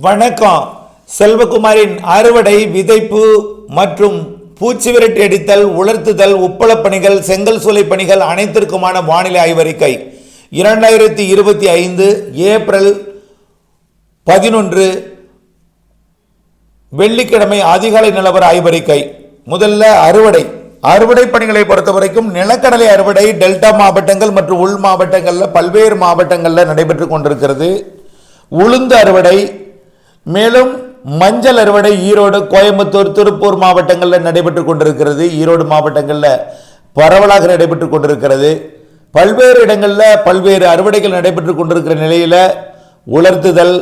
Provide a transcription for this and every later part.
வணக்கம். செல்வகுமாரின் அறுவடை விதைப்பு மற்றும் பூச்சி விரட்டி அடித்தல் உலர்த்துதல் உப்பளப் பணிகள் செங்கல் சூளை பணிகள் அனைத்திற்குமான வானிலை ஆய்வறிக்கை. இரண்டாயிரத்தி இருபத்தி ஐந்து ஏப்ரல் பதினொன்று வெள்ளிக்கிழமை அதிகாலை நிலவர ஆய்வறிக்கை. முதல்ல அறுவடை. அறுவடை பணிகளை பொறுத்த வரைக்கும் நிலக்கடலை அறுவடை டெல்டா மாவட்டங்கள் மற்றும் உள் மாவட்டங்களில் பல்வேறு மாவட்டங்களில் நடைபெற்று கொண்டிருக்கிறது. உளுந்து அறுவடை மேலும் மஞ்சள் அறுவடை ஈரோடு கோயம்புத்தூர் திருப்பூர் மாவட்டங்களில் நடைபெற்று கொண்டிருக்கிறது. ஈரோடு மாவட்டங்களில் பரவலாக நடைபெற்று கொண்டிருக்கிறது. பல்வேறு இடங்களில் பல்வேறு அறுவடைகள் நடைபெற்று கொண்டிருக்கிற நிலையில் உலர்த்துதல்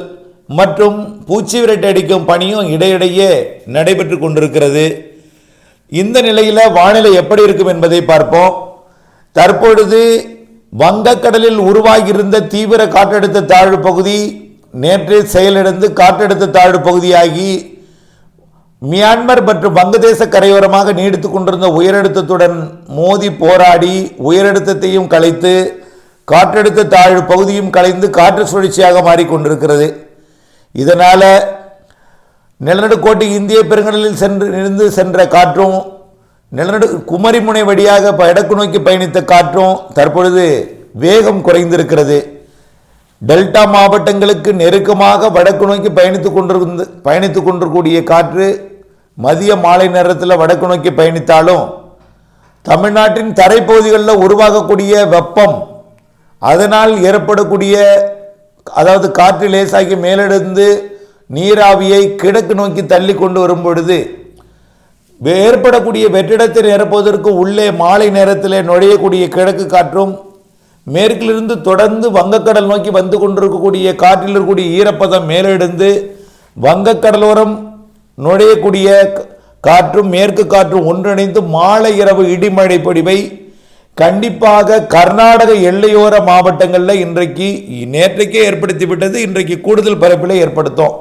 மற்றும் பூச்சி விரட்டி அடிக்கும் பணியும் இடையிடையே நடைபெற்று கொண்டிருக்கிறது. இந்த நிலையில் வானிலை எப்படி இருக்கும் என்பதை பார்ப்போம். தற்பொழுது வங்கக்கடலில் உருவாகியிருந்த தீவிர காற்றழுத்த தாழ்வு பகுதி நேற்று செயலிழந்து காற்றழுத்த தாழ்வு பகுதியாகி மியான்மர் மற்றும் வங்கதேச கரையோரமாக நீடித்துக் கொண்டிருந்த உயரழுத்தத்துடன் மோதி போராடி உயரழுத்தத்தையும் கலைத்து காற்றழுத்த தாழ்வு பகுதியும் கலைந்து காற்று சுழற்சியாக மாறிக்கொண்டிருக்கிறது. இதனால் நிலநடுக்கோட்டு இந்திய பெருங்கடலில் சென்று இருந்து சென்ற காற்றும் நிலநடு குமரிமுனை வழியாக வடக்கு நோக்கி பயணித்த காற்றும் தற்பொழுது வேகம் குறைந்திருக்கிறது. டெல்டா மாவட்டங்களுக்கு நெருக்கமாக வடக்கு நோக்கி பயணித்துக் கொண்டிருந்து பயணித்துக் கொண்டிருக்கூடிய காற்று மதிய மாலை நேரத்தில் வடக்கு நோக்கி பயணித்தாலும் தமிழ்நாட்டின் தரைப்பகுதிகளில் உருவாகக்கூடிய வெப்பம் அதனால் ஏற்படக்கூடிய அதாவது காற்று லேசாகி மேலெடுந்து நீராவியை கிழக்கு நோக்கி தள்ளி கொண்டு வரும் பொழுது ஏற்படக்கூடிய வெற்றிடத்தை நிரப்புவதற்கு உள்ளே மாலை நேரத்தில் நுழையக்கூடிய கிழக்கு காற்றும் மேற்கிலிருந்து தொடர்ந்து வங்கக்கடல் நோக்கி வந்து கொண்டிருக்கக்கூடிய காற்றில் இருக்கக்கூடிய ஈரப்பதம் மேலெடுந்து வங்கக்கடலோரம் நுழையக்கூடிய காற்றும் மேற்கு காற்றும் ஒன்றிணைந்து மாலை இரவு இடிமழை பொடிவை கண்டிப்பாக கர்நாடக எல்லையோர மாவட்டங்களில் இன்றைக்கு நேற்றைக்கே ஏற்படுத்திவிட்டது இன்றைக்கு கூடுதல் பரப்பில் ஏற்படுத்தும்.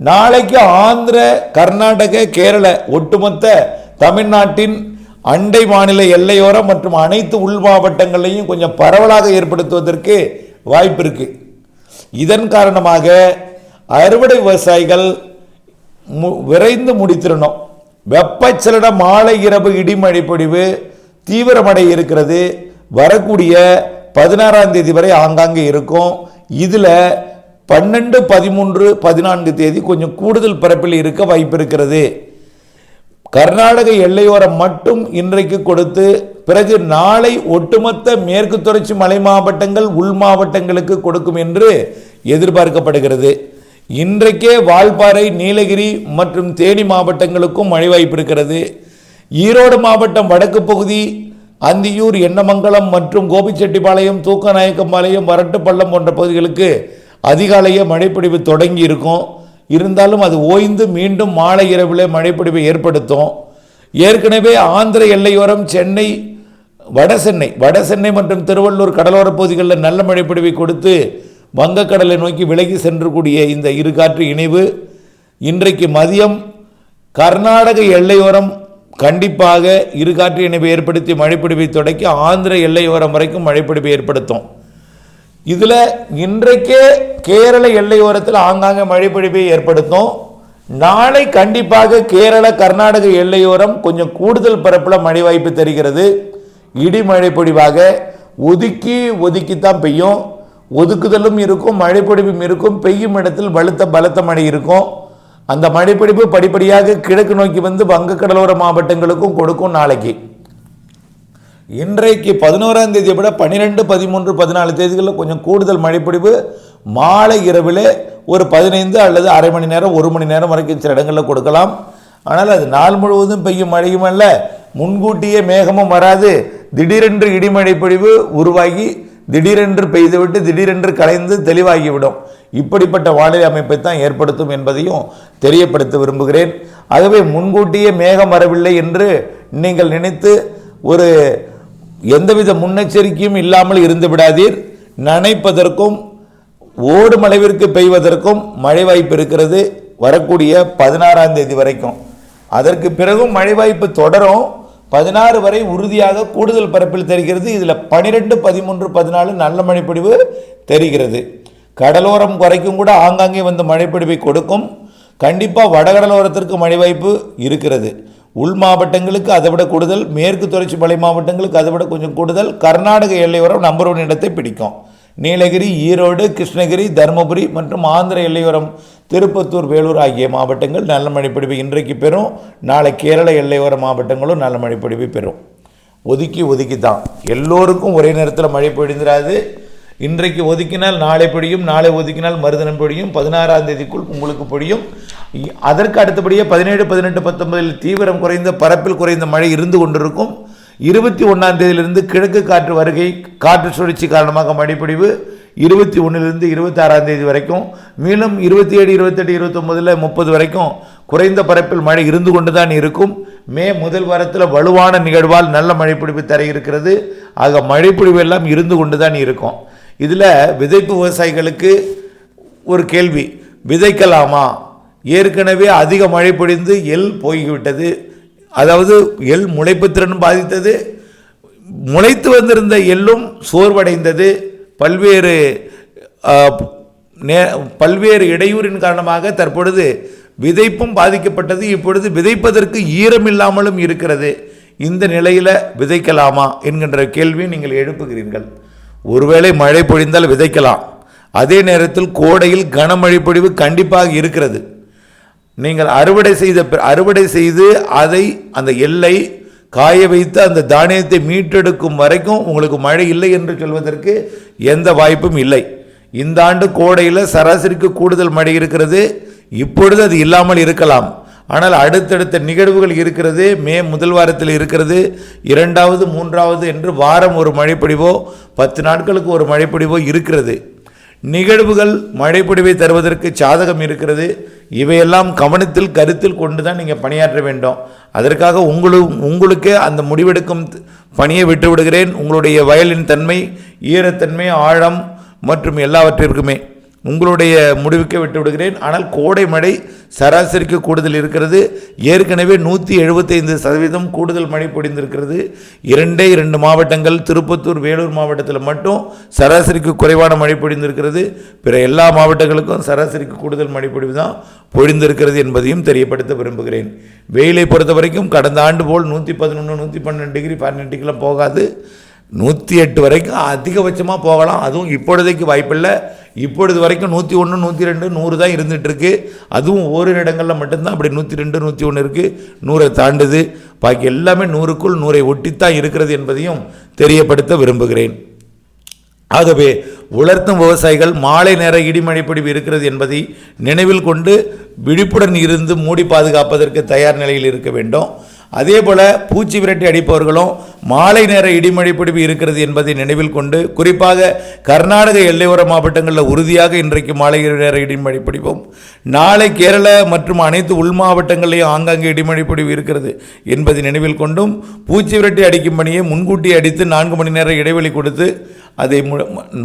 நாளைக்கு ஆந்திர கர்நாடக கேரள ஒட்டுமொத்த தமிழ்நாட்டின் அண்டை மாநில எல்லையோரம் மற்றும் அனைத்து உள் மாவட்டங்களையும் கொஞ்சம் பரவலாக ஏற்படுத்துவதற்கு வாய்ப்பு இருக்கு. இதன் காரணமாக அறுவடை விவசாயிகள் மு- விரைந்து முடித்திடணும் வெப்பச்சலன மாலை இரவு இடிமழைப்பொழிவு தீவிரமடை இருக்கிறது. வரக்கூடிய பதினாறாம் தேதி வரை ஆங்காங்கே இருக்கும். இதில் பன்னெண்டு பதிமூன்று பதினான்கு தேதி கொஞ்சம் கூடுதல் பரப்பில் இருக்க வாய்ப்பு இருக்கிறது. கர்நாடக எல்லையோரம் மட்டும் இன்றைக்கு கொடுத்து பிறகு நாளை ஒட்டுமொத்த மேற்கு தொடர்ச்சி மலை மாவட்டங்கள் உள் மாவட்டங்களுக்கு கொடுக்கும் என்று எதிர்பார்க்கப்படுகிறது. இன்றைக்கே வால்பாறை நீலகிரி மற்றும் தேனி மாவட்டங்களுக்கும் மழை வாய்ப்பு இருக்கிறது. ஈரோடு மாவட்டம் வடக்கு பகுதி அந்தியூர் எண்ணமங்கலம் மற்றும் கோபிச்செட்டிப்பாளையம் தூக்கநாயக்கம்பாளையம் வரட்டுப்பள்ளம் போன்ற பகுதிகளுக்கு அதிகாலையே மழைப்பிடிவு தொடங்கி இருக்கும் இருந்தாலும் அது ஓய்ந்து மீண்டும் மாலை இரவிலே மழைப்பிடிவை ஏற்படுத்தும். ஏற்கனவே ஆந்திர எல்லையோரம் சென்னை வட சென்னை வட சென்னை மற்றும் திருவள்ளூர் கடலோர பகுதிகளில் நல்ல மழைப்பிடிவை கொடுத்து வங்கக்கடலை நோக்கி விலகி சென்றக்கூடிய இந்த இரு காற்று இணைவு இன்றைக்கு மதியம் கர்நாடக எல்லையோரம் கண்டிப்பாக இரு காற்று இணைவை ஏற்படுத்தி மழைப்பிடிவை தொடக்கி ஆந்திர எல்லையோரம் வரைக்கும் மழைப்பிடிவை ஏற்படுத்தும். இதில் இன்றைக்கே கேரள எல்லையோரத்தில் ஆங்காங்கே மழைப்பிடிப்பை ஏற்படுத்தும். நாளை கண்டிப்பாக கேரள கர்நாடக எல்லையோரம் கொஞ்சம் கூடுதல் பரப்பில் மழை வாய்ப்பு தெரிகிறது. இடி மழை பொழிவாக ஒதுக்கி ஒதுக்கித்தான் பெய்யும். ஒதுக்குதலும் இருக்கும் மழைப்பொழிவும் இருக்கும். பெய்யும் இடத்தில் வலுத்த பலத்த மழை இருக்கும். அந்த மழைப்பிடிப்பு படிப்படியாக கிழக்கு நோக்கி வந்து வங்கக்கடலோர மாவட்டங்களுக்கும் கொடுக்கும் நாளைக்கு. இன்றைக்கு பதினோராம் தேதியை விட பன்னிரெண்டு பதிமூன்று பதினாலு தேதிகளில் கொஞ்சம் கூடுதல் மழைப்பிடிவு மாலை இரவில் ஒரு பதினைந்து அல்லது அரை மணி நேரம் ஒரு மணி நேரம் வரைக்கும் சில இடங்களில் கொடுக்கலாம். ஆனால் அது நாள் முழுவதும் பெய்யும் மழையும் அல்ல. முன்கூட்டியே மேகமும் வராது. திடீரென்று இடிமழை பொழிவு உருவாகி திடீரென்று பெய்துவிட்டு திடீரென்று கலைந்து தெளிவாகிவிடும். இப்படிப்பட்ட வானிலை அமைப்பை தான் ஏற்படுத்தும் என்பதையும் தெரியப்படுத்த விரும்புகிறேன். ஆகவே முன்கூட்டியே மேகம் வரவில்லை என்று நீங்கள் நினைத்து ஒரு எந்தவித முன்னெச்சரிக்கையும் இல்லாமல் இருந்து விடாதீர். நனைப்பதற்கும் ஓடும் அளவிற்கு பெய்வதற்கும் மழை வாய்ப்பு இருக்கிறது. வரக்கூடிய பதினாறாம் தேதி வரைக்கும். அதற்கு பிறகும் மழை வாய்ப்பு தொடரும். பதினாறு வரை உறுதியாக கூடுதல் பரப்பில் தெரிகிறது. இதில் பனிரெண்டு பதிமூன்று பதினாலு நல்ல மழைப்பொழிவு தெரிகிறது. கடலோரம் வரைக்கும் கூட ஆங்காங்கே வந்து மழைப்பிடிப்பை கொடுக்கும். கண்டிப்பாக வடகடலோரத்திற்கு மழை வாய்ப்பு இருக்கிறது. உள் மாவட்டங்களுக்கு அதை விட கூடுதல் மேற்கு தொடர்ச்சி மலை மாவட்டங்களுக்கு அதை விட கொஞ்சம் கூடுதல் கர்நாடக எல்லையோரம் நம்பர் ஒன் இடத்தை பிடிக்கும். நீலகிரி ஈரோடு கிருஷ்ணகிரி தருமபுரி மற்றும் ஆந்திர எல்லையோரம் திருப்பத்தூர் வேலூர் ஆகிய மாவட்டங்கள் நல்ல மழைப்பிடிப்பை இன்றைக்கு பெறும். நாளை கேரள எல்லையோர மாவட்டங்களும் நல்ல மழைப்பிடிப்பை பெறும். ஒதுக்கி ஒதுக்கி தான் எல்லோருக்கும் ஒரே நேரத்தில் மழை பொழிந்திராது. இன்றைக்கு ஒதுக்கினால் நாளை பொழியும் நாளை ஒதுக்கினால் மறுதினம் பொழியும். பதினாறாம் தேதிக்குள் உங்களுக்கு பொழியும். அதற்கு அடுத்தபடியே பதினேழு பதினெட்டு பத்தொன்பதில் தீவிரம் குறைந்த பரப்பில் குறைந்த மழை இருந்து கொண்டிருக்கும். இருபத்தி ஒன்றாம் தேதியிலிருந்து கிழக்கு காற்று வருகை காற்று சுழற்சி காரணமாக மழைப்பொழிவு. இருபத்தி ஒன்றிலிருந்து இருபத்தாறாம் தேதி வரைக்கும். மேலும் இருபத்தி ஏழு இருபத்தெட்டு இருபத்தொம்பதில் முப்பது வரைக்கும் குறைந்த பரப்பில் மழை இருந்து கொண்டு தான் இருக்கும். மே முதல் வாரத்தில் வலுவான நிகழ்வால் நல்ல மழைப்பிடிப்பு தர இருக்கிறது. ஆக மழைப்பிடிவு எல்லாம் இருந்து கொண்டு தான் இருக்கும். இதில் விதைப்பு விவசாயிகளுக்கு ஒரு கேள்வி. விதைக்கலாமா? ஏற்கனவே அதிக மழை பொழிந்து எள் போய்விட்டது. அதாவது எள் முளைப்பு திறன் பாதித்தது. முளைத்து வந்திருந்த எள்ளும் சோர்வடைந்தது. பல்வேறு நே- பல்வேறு இடையூறின் காரணமாக தற்பொழுது விதைப்பும் பாதிக்கப்பட்டது. இப்பொழுது விதைப்பதற்கு ஈரம் இல்லாமலும் இருக்கிறது. இந்த நிலையில் விதைக்கலாமா என்கின்ற கேள்வி நீங்கள் எழுப்புகிறீர்கள். ஒருவேளை மழை பொழிந்தால் விதைக்கலாம். அதே நேரத்தில் கோடையில் கனமழை பொழிவு கண்டிப்பாக இருக்கிறது. நீங்கள் அறுவடை செய்த அறுவடை செய்து அதை அந்த எல்லை காய வைத்து அந்த தானியத்தை மீட்டெடுக்கும் வரைக்கும் உங்களுக்கு மழை இல்லை என்று சொல்வதற்கு எந்த வாய்ப்பும் இல்லை. இந்த ஆண்டு கோடையில் சராசரிக்கு கூடுதல் மழை இருக்கிறது. இப்பொழுது அது இல்லாமல் இருக்கலாம். ஆனால் அடுத்தடுத்த நிகழ்வுகள் இருக்கிறது. மே முதல் வாரத்தில் இருக்கிறது. இரண்டாவது மூன்றாவது என்று வாரம் ஒரு மழைப்பொழிவோ பத்து நாட்களுக்கு ஒரு மழைப்பொழிவோ இருக்கிறது. நிகழ்வுகள் மழைப்பொழிவை தருவதற்கு சாதகம் இருக்கிறது. இவையெல்லாம் கவனத்தில் கருத்தில் கொண்டு தான் நீங்கள் பணியாற்ற வேண்டும். அதற்காக உங்களு உங்களுக்கே அந்த முடிவெடுக்கும் பணியை விட்டு விடுகிறேன் உங்களுடைய வயலின் தன்மை ஈரத்தன்மை ஆழம் மற்றும் எல்லாவற்றிற்குமே. உங்களுடைய முடிவுக்கே விட்டு விடுகிறேன். ஆனால் கோடை மழை சராசரிக்கு கூடுதல் இருக்கிறது. ஏற்கனவே நூற்றி எழுபத்தைந்து சதவீதம் கூடுதல் மழை பொழிந்திருக்கிறது இரண்டே இரண்டு மாவட்டங்கள் திருப்பத்தூர் வேலூர் மாவட்டத்தில் மட்டும் சராசரிக்கு குறைவான மழை பொழிந்திருக்கிறது பிற எல்லா மாவட்டங்களுக்கும் சராசரிக்கு கூடுதல் மழை பொழிவு தான் பொழிந்திருக்கிறது என்பதையும் தெரியப்படுத்த விரும்புகிறேன். வெயிலை பொறுத்த வரைக்கும் கடந்த ஆண்டு போல் நூற்றி பதினொன்று நூற்றி பன்னெண்டு டிகிரி பன்னெண்டுக்கெல்லாம் போகாது. நூற்றி எட்டு வரைக்கும் அதிகபட்சமாக போகலாம். அதுவும் இப்பொழுதைக்கு வாய்ப்பில்லை. இப்பொழுது வரைக்கும் நூற்றி ஒன்று நூற்றி ரெண்டு நூறு தான் இருந்துகிட்ருக்கு அதுவும் ஓரிரு இடங்களில் மட்டும்தான் அப்படி நூற்றி ரெண்டு நூற்றி ஒன்று இருக்குது நூறை தாண்டுது. பாக்கி எல்லாமே நூறுக்குள் நூறை ஒட்டித்தான் இருக்கிறது என்பதையும் தெரியப்படுத்த விரும்புகிறேன். ஆகவே உலர்த்தும் விவசாயிகள் மாலை நேர இடிமழை பிடிவு இருக்கிறது என்பதை நினைவில் கொண்டு விழிப்புடன் இருந்து மூடி பாதுகாப்பதற்கு தயார் நிலையில் இருக்க வேண்டும். அதே போல் பூச்சி விரட்டி அடிப்பவர்களும் மாலை நேர இடிமழை பிடிப்பு இருக்கிறது என்பதை நினைவில் கொண்டு குறிப்பாக கர்நாடக எல்லையோர மாவட்டங்களில் உறுதியாக இன்றைக்கு மாலை நேர இடிமழை பிடிப்போம். நாளை கேரள மற்றும் அனைத்து உள் மாவட்டங்களையும் ஆங்காங்கே இடிமழை பொழிவு இருக்கிறது என்பதை நினைவில் கொண்டும் பூச்சி விரட்டி அடிக்கும் பணியை முன்கூட்டி அடித்து நான்கு மணி நேரம் இடைவெளி கொடுத்து அதை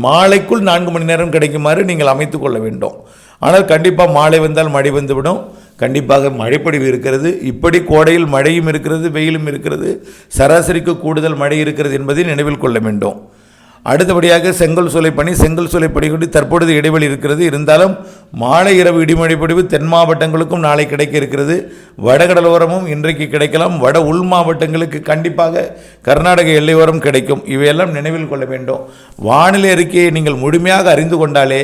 மாலைக்குள் நான்கு மணி நேரம் கிடைக்குமாறு நீங்கள் அமைத்துக் கொள்ள வேண்டும். ஆனால் கண்டிப்பாக மாலை வந்தால் மழை வந்துவிடும். கண்டிப்பாக மழைப்பொழிவு இருக்கிறது. இப்படி கோடையில் மழையும் இருக்கிறது வெயிலும் இருக்கிறது. சராசரிக்கு கூடுதல் மழை இருக்கிறது என்பதை நினைவில் கொள்ள வேண்டும். அடுத்தபடியாக செங்கல் சூளை பணி செங்கல் சூளை பணி கொண்டு தற்பொழுது இடைவெளி இருக்கிறது. இருந்தாலும் மாலை இரவு இடிமழை பொழிவு தென் மாவட்டங்களுக்கும் நாளை கிடைக்க இருக்கிறது. வடகடலோரமும் இன்றைக்கு கிடைக்கலாம். வட உள் மாவட்டங்களுக்கு கண்டிப்பாக கர்நாடக எல்லையோரம் கிடைக்கும். இவையெல்லாம் நினைவில் கொள்ள வேண்டும். வானிலை அறிக்கையை நீங்கள் முழுமையாக அறிந்து கொண்டாலே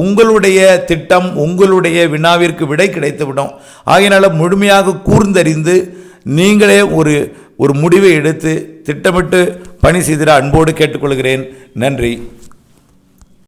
உங்களுடைய திட்டம் உங்களுடைய வினாவிற்கு விடை கிடைத்துவிடும். ஆகையினால் முழுமையாக கூர்ந்தறிந்து நீங்களே ஒரு ஒரு முடிவை எடுத்து திட்டமிட்டு பணி செய்திட அன்போடு கேட்டுக்கொள்கிறேன். நன்றி.